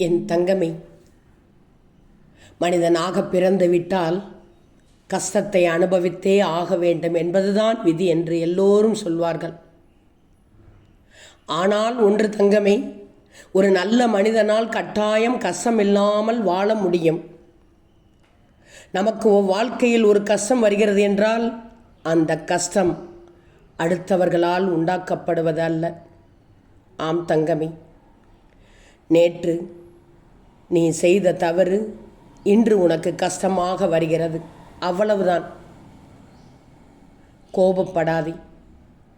என் தங்கமே. மனிதனாக பிறந்து விட்டால் கஷ்டத்தை அனுபவித்தே ஆக வேண்டும் என்பதுதான் விதி என்று எல்லோரும் சொல்வார்கள். ஆனால் ஒன்று தங்கமே ஒரு நல்ல மனிதனால் கட்டாயம் கஷ்டம் இல்லாமல் வாழ முடியும். நமக்கு ஒ- வாழ்க்கையில் ஒரு கஷ்டம் வருகிறது என்றால் அந்த கஷ்டம் அடுத்தவர்களால் உண்டாக்கப்படுவது அல்ல. ஆம் தங்கமே நேற்று நீ செய்த தவறு இன்று உனக்கு கஷ்டமாக வருகிறது. அவ்வளவுதான். கோபப்படாதே.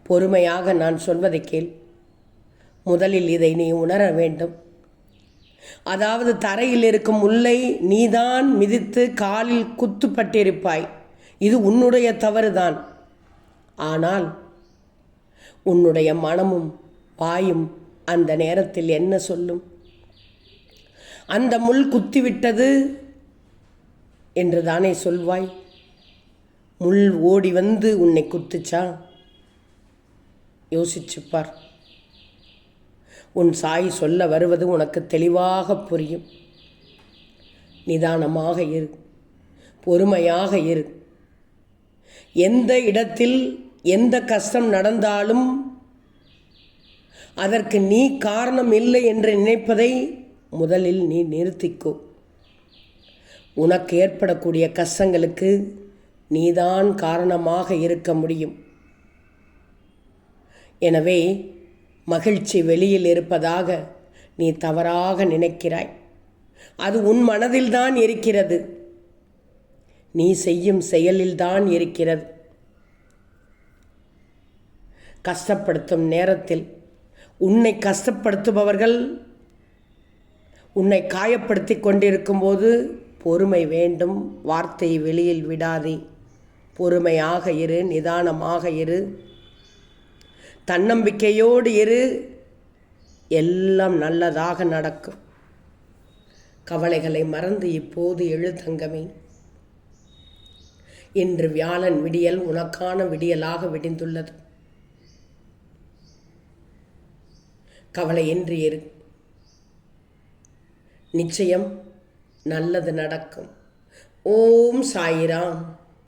பொறுமையாக நான் சொல்வதை கேள். முதலில் இதை நீ உணர வேண்டும். அதாவது தரையில் இருக்கும் முல்லை நீதான் மிதித்து காலில் குத்துப்பட்டிருப்பாய். இது உன்னுடைய தவறுதான். ஆனால் உன்னுடைய மனமும் வாயும் அந்த நேரத்தில் என்ன சொல்லும்? அந்த முள் குத்திவிட்டது என்று தானே சொல்வாய்? முள் ஓடி வந்து உன்னை குத்துச்சா? யோசிச்சுப்பார். உன் சாய் சொல்ல வருவது உனக்கு தெளிவாக புரியும். நிதானமாக இரு. பொறுமையாக இரு. எந்த இடத்தில் எந்த கஷ்டம் நடந்தாலும் அதற்கு நீ காரணம் இல்லை என்று நினைப்பதை முதலில் நீ நிறுத்திக்கோ. உனக்கு ஏற்படக்கூடிய கஷ்டங்களுக்கு நீதான் காரணமாக இருக்க முடியும். எனவே மகிழ்ச்சி வெளியில் இருப்பதாக நீ தவறாக நினைக்கிறாய். அது உன் மனதில்தான் இருக்கிறது. நீ செய்யும் செயலில்தான் இருக்கிறது. கஷ்டப்படுத்தும் நேரத்தில் உன்னை கஷ்டப்படுத்துபவர்கள் உன்னை காயப்படுத்தி கொண்டிருக்கும்போது பொறுமை வேண்டும். வார்த்தையை வெளியில் விடாதே. பொறுமையாக இரு நிதானமாக இரு. தன்னம்பிக்கையோடு இரு. எல்லாம் நல்லதாக நடக்கும். கவலைகளை மறந்து இப்போது எழுதங்கமே இன்று வியாழன் விடியல் உனக்கான விடியலாக விடிந்துள்ளது. கவலையின்றி இரு. நிச்சயம் நல்லது நடக்கும். ஓம் சாயிராம்.